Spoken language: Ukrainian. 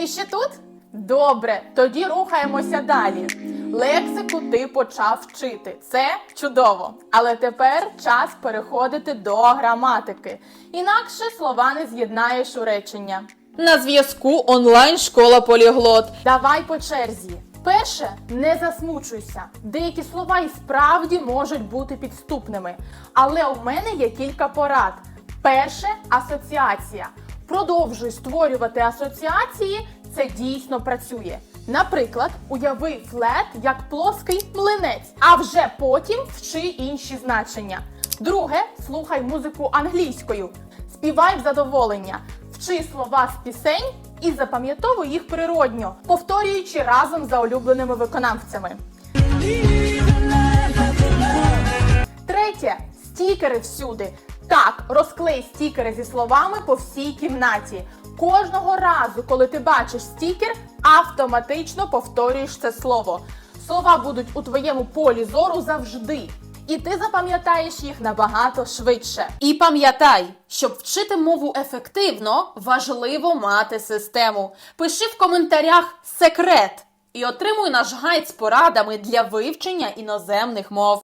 Ти ще тут? Добре, тоді рухаємося далі. Лексику ти почав вчити. Це чудово. Але тепер час переходити до граматики. Інакше слова не з'єднаєш у речення. На зв'язку онлайн школа Поліглот. Давай по черзі. Перше, не засмучуйся. Деякі слова і справді можуть бути підступними. Але у мене є кілька порад. Перше асоціація. Продовжуй створювати асоціації, це дійсно працює. Наприклад, уяви флет як плоский млинець, а вже потім вчи інші значення. Друге, слухай музику англійською. Співай в задоволення. Вчи слова з пісень і запам'ятовуй їх природньо, повторюючи разом за улюбленими виконавцями. Третє стікери всюди. Так, розклей стікери зі словами по всій кімнаті. Кожного разу, коли ти бачиш стікер, автоматично повторюєш це слово. Слова будуть у твоєму полі зору завжди. І ти запам'ятаєш їх набагато швидше. І пам'ятай, щоб вчити мову ефективно, важливо мати систему. Пиши в коментарях секрет і отримуй наш гайд з порадами для вивчення іноземних мов.